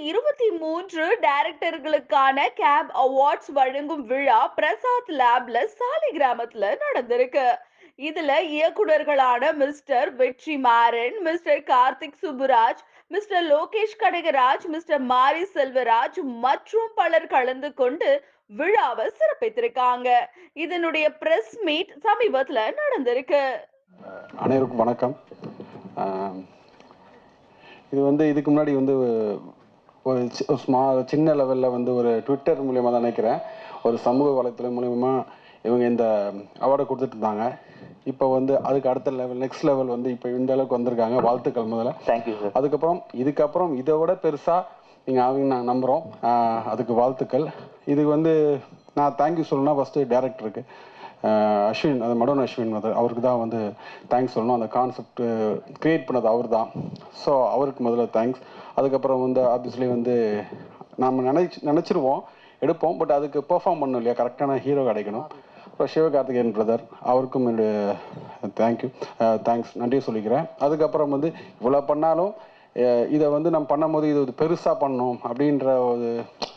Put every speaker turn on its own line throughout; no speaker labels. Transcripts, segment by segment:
இருபத்தி மூன்று டைரக்டர்களுக்கான gap awards வழங்கும் விழா பிரசாத் லேப்ல சாலி கிராமத்துல நடந்திருக்கு. இதுல இயக்குனர்களான mister Vetri Maaran mister Karthik Subbaraj mister Lokesh Kanagaraj mister Mari Selvaraj மற்றும் பலர் கலந்து கொண்டு விழாவை சிறப்பித்திருக்காங்க. இதனுடைய பிரஸ் மீட் சமீபத்துல நடந்திருக்கு.
அனைவருக்கும் வணக்கம். இது வந்து இதுக்கு முன்னாடி வந்து ஒரு ஸ்மா சின்ன லெவலில் வந்து ஒரு ட்விட்டர் மூலியமாக தான் நினைக்கிறேன். ஒரு சமூக வலைத்தளம் மூலியமா இவங்க இந்த அவார்டை கொடுத்துட்டு இருந்தாங்க. இப்போ வந்து அதுக்கு அடுத்த லெவல் நெக்ஸ்ட் லெவல் வந்து இப்போ இந்த அளவுக்கு வந்திருக்காங்க. வாழ்த்துக்கள் முதல்ல.
தேங்க்யூ சார்
அதுக்கப்புறம் இதுக்கப்புறம் இதை விட பெருசாக நீங்கள் ஆவீங்க நான் நம்புகிறோம் அதுக்கு வாழ்த்துக்கள். இதுக்கு வந்து நான் தேங்க்யூ சொல்லணும்னா ஃபஸ்ட்டு டேரக்டருக்கு அஸ்வின் அது மடோன் அஸ்வின் வந்து அவருக்கு தான் வந்து தேங்க்ஸ் சொல்லணும். அந்த கான்செப்ட் க்ரியேட் பண்ணது அவர் தான். ஸோ அவருக்கு முதல்ல தேங்க்ஸ் அதுக்கப்புறம் வந்து ஆப்வியஸ்லி வந்து நம்ம நினைச்சு நினச்சிருவோம் எடுப்போம். பட் அதுக்கு பெர்ஃபார்ம் பண்ணணும் இல்லையா? கரெக்டான ஹீரோ கிடைக்கணும். அப்புறம் சிவகார்த்திகேயன் பிரதர் அவருக்கும் என்னுடைய தேங்க்யூ தேங்க்ஸ் நன்றி சொல்லிக்கிறேன். அதுக்கப்புறம் வந்து இவ்வளோ பண்ணாலும் இதை வந்து நம்ம பண்ணும்போது இது ஒரு பெருசாக பண்ணோம் அப்படின்ற ஒரு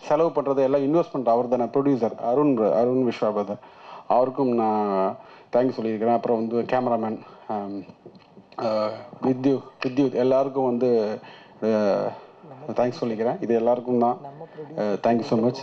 செலவு பண்ணுறது எல்லாம் இன்வெஸ்ட்மெண்ட் அவர் தானே ப்ரொடியூசர் அருண் அருண் விஸ்வா பிரதர் அவருக்கும் நான் தேங்க்ஸ் சொல்லியிருக்கிறேன். அப்புறம் வந்து கேமராமேன் வித்யு வித்யுத் எல்லாருக்கும் வந்து தேங்க்ஸ் சொல்லிக்கிறேன். இது எல்லாருக்கும் தான். Thank you so much